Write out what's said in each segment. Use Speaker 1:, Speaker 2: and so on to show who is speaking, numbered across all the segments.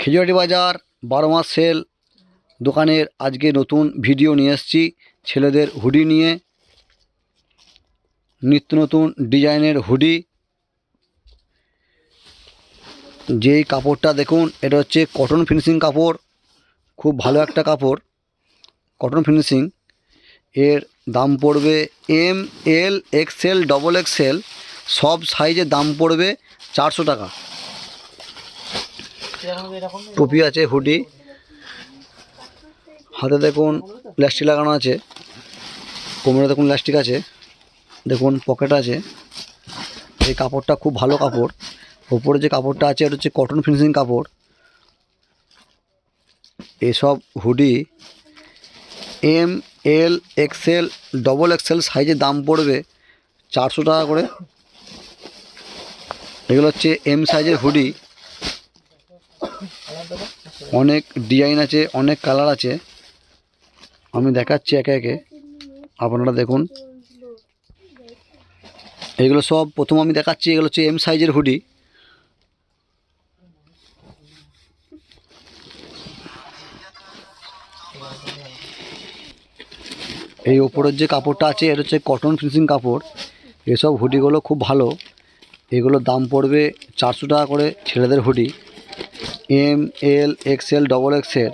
Speaker 1: খেজুরাটি বাজার, বারো মাস সেল। দোকানের আজকে নতুন ভিডিও নিয়ে এসেছি, ছেলেদের হুডি নিয়ে। নিত্য নতুন ডিজাইনের হুডি। যেই কাপড়টা দেখুন, এটা হচ্ছে কটন ফিনিশিং কাপড়। খুব ভালো একটা কাপড়, কটন ফিনিশিং। এর দাম পড়বে M L XL double XL সব সাইজের দাম পড়বে চারশো টাকা। টুপি আছে, হুডি। হাতে দেখুন প্লাস্টিক লাগানো আছে। কোমরে দেখুন প্লাস্টিক আছে। দেখুন পকেট আছে। এই কাপড়টা খুব ভালো কাপড়। ওপরে যে কাপড়টা আছে, এটা হচ্ছে কটন ফিনিশিং কাপড়। এসব hoodie M L XL double XL সাইজের দাম পড়বে চারশো টাকা করে। এগুলো হচ্ছে এম সাইজের হুডি। অনেক ডিজাইন আছে, অনেক কালার আছে। আমি দেখাচ্ছি একে একে। আপনারা দেখুন। এগুলো সব প্রথম আমি দেখাচ্ছি, এগুলো হচ্ছে এম সাইজের হুডি এই ওপরের যে কাপড়টা আছে, এটা হচ্ছে কটন ফিনিশিং কাপড়। এসব হুডিগুলো খুব ভালো। এগুলোর দাম পড়বে চারশো টাকা করে ছেলেদের hoodie M, L XL double XL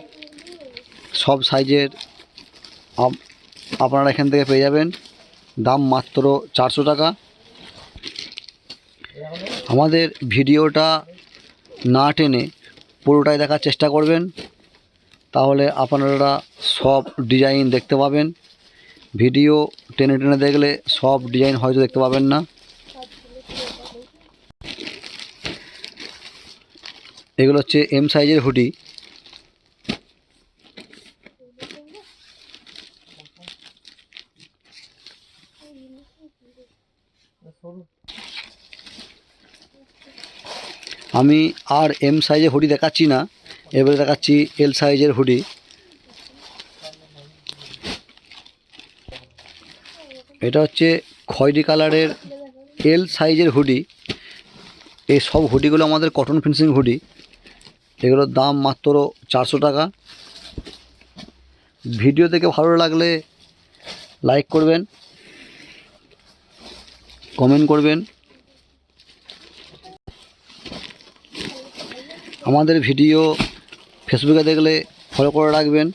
Speaker 1: সব সাইজের আপ- আপনারা এখান থেকে পেয়ে যাবেন। দাম মাত্র চারশো টাকা। আমাদের ভিডিওটা না টেনে পুরোটাই দেখার চেষ্টা করবেন। তাহলে আপনারা সব ডিজাইন দেখতে পাবেন। ভিডিও টেনে টেনে দেখলে সব ডিজাইন হয়তো দেখতে পাবেন না। এগুলো হচ্ছে এম সাইজের হুডি আমি আর এম সাইজের হুডি দেখাচ্ছি না, এবারে দেখাচ্ছি এল সাইজের হুডি এটা হচ্ছে খয়েরি কালারের এল সাইজের হুডি এই সব হুডিগুলো আমাদের কটন ফিনিশিং হুডি। এগুলোর দাম মাত্র চারশো টাকা। ভিডিও দেখে ভালো লাগলে লাইক করবেন কমেন্ট করবেন। আমাদের ভিডিও ফেসবুকে দেখলে ফলো করে রাখবেন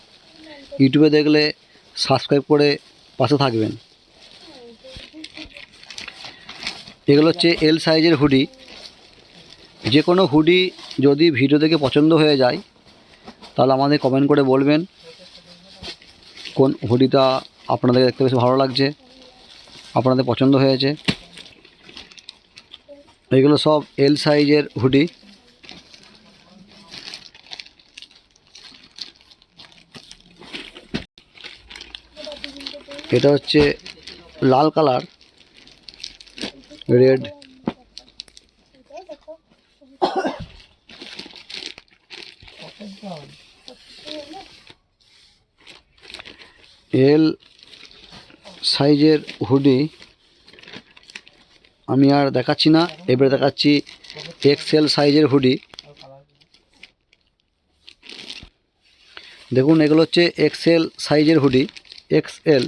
Speaker 1: ইউটিউবে দেখলে সাবস্ক্রাইব করে পাশে থাকবেন। এগুলো হচ্ছে এল সাইজের হুডি। যে কোনো হুডি যদি ভিডিও দেখে পছন্দ হয়ে যায়, তাহলে আমাদের কমেন্ট করে বলবেন কোন হুডিটা আপনাদের দেখতে বেশি ভালো লাগছে, আপনাদের পছন্দ হয়েছে। এগুলো সব এল সাইজের হুডি। এটা হচ্ছে লাল কালার, রেড। এল সাইজের হুডি আমি আর দেখাচ্ছি না, এবারে দেখাচ্ছি এক্সেল সাইজের হুডি। দেখুন, এগুলো হচ্ছে এক্সেল সাইজের হুডি, এক্সএল।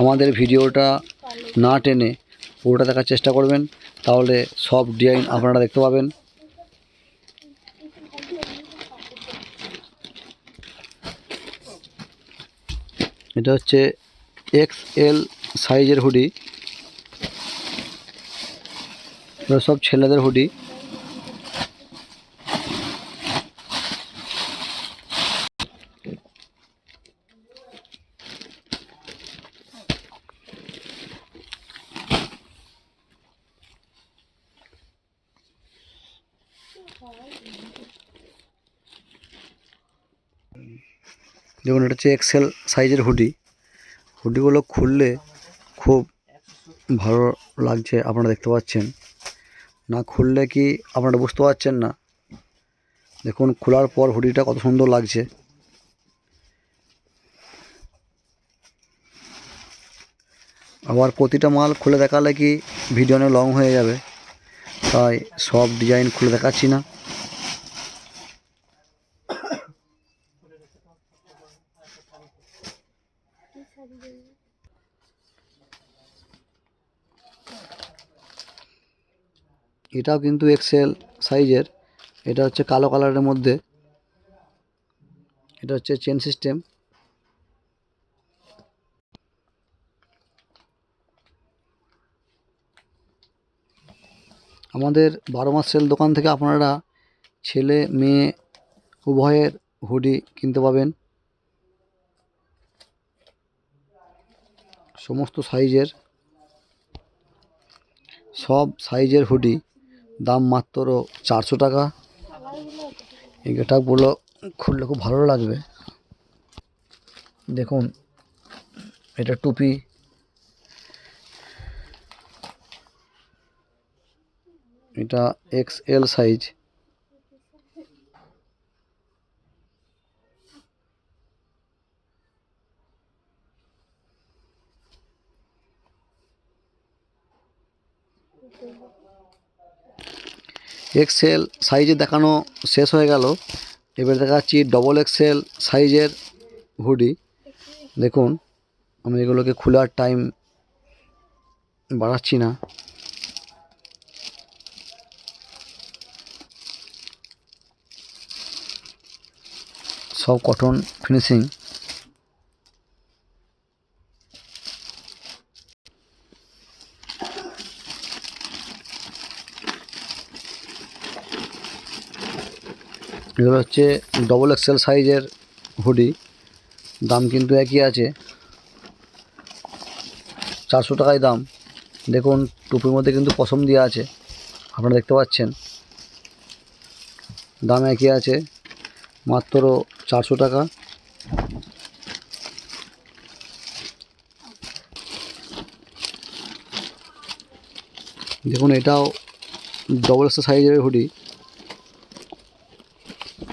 Speaker 1: আমাদের ভিডিওটা না টেনে পুরোটা দেখার চেষ্টা করবেন, তাহলে সব ডিজাইন আপনারা দেখতে পাবেন। এটা হচ্ছে এক্স এল সাইজের হুডি। সব ছেলেদের হুডি। দেখুন এটা হচ্ছে এক্সেল সাইজের হুডি হুডিগুলো খুললে খুব ভালো লাগছে, আপনারা দেখতে পাচ্ছেন। না খুললে কি আপনারা বুঝতে পারছেন না? দেখুন, খোলার পর হুডিটা কত সুন্দর লাগছে। আবার প্রতিটা মাল খুলে দেখালে কি ভিডিও অনেক লং হয়ে যাবে? তাই সব ডিজাইন খুলে দেখাচ্ছি না। এটাও কিন্তু এক্সেল সাইজের এটা হচ্ছে কালো কালারের মধ্যে। এটা হচ্ছে চেন সিস্টেম আমাদের বারো মাস সেল দোকান থেকে আপনারা ছেলে, মেয়ে, উভয়ের হুডি কিনতে পাবেন। সমস্ত সাইজের সব সাইজের হুডি দাম মাত্র চারশো টাকা। এই গেটাপগুলো খুললে খুব ভালো লাগবে। দেখুন, এটা টুপি। এটা এক্স এল সাইজ। এক্সেল সাইজে দেখানো শেষ হয়ে গেল। এবার দেখাচ্ছি ডবল এক্সেল সাইজের হুডি দেখুন, আমি এগুলোকে খোলার টাইম বাড়াচ্ছি না। সব কটন ফিনিশিং এগুলো হচ্ছে ডবল এক্সেল সাইজের হুডি দাম কিন্তু একই আছে। চারশো টাকায় দাম। দেখুন, টুপির মধ্যে কিন্তু পশম দেওয়া আছে। আপনারা দেখতে পাচ্ছেন। দাম একই আছে। মাত্র চারশো টাকা। দেখুন, এটাও ডবল সাইজের হুডি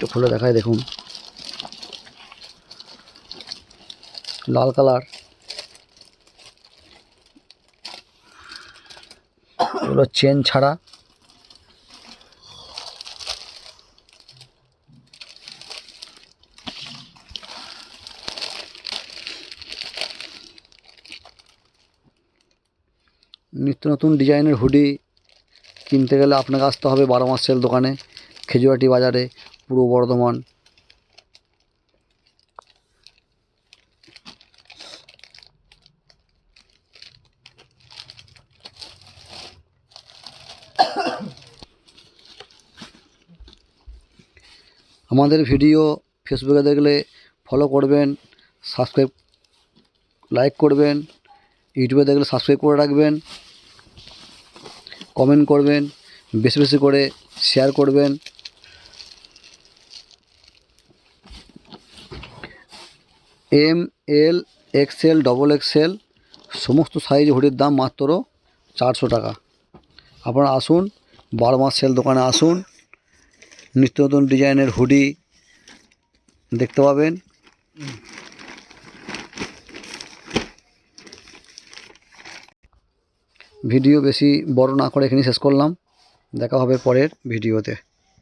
Speaker 1: একটু খুলে দেখায় দেখুন। লাল কালার। এগুলো চেন ছাড়া। নিত্য নতুন ডিজাইনের হুডি কিনতে গেলে আপনাকে আসতে হবে বারো মাস সেল দোকানে, খেজুরাটি বাজারে। পূর্ব বর্ধমান। আমাদের ভিডিও ফেসবুকে দেখলে ফলো করবেন সাবস্ক্রাইব লাইক করবেন ইউটিউবে দেখলে সাবস্ক্রাইব করে রাখবেন কমেন্ট করবেন, বেশি বেশি করে শেয়ার করবেন। M, L XL double XL সমস্ত সাইজ হুডির দাম মাত্র চারশো টাকা। আপনারা আসুন বারো মাস সেল দোকানে আসুন, নিত্য নতুন ডিজাইনের হুডি দেখতে পাবেন। ভিডিও বেশি বড় না করে এখানে শেষ করলাম। দেখা হবে পরের ভিডিওতে।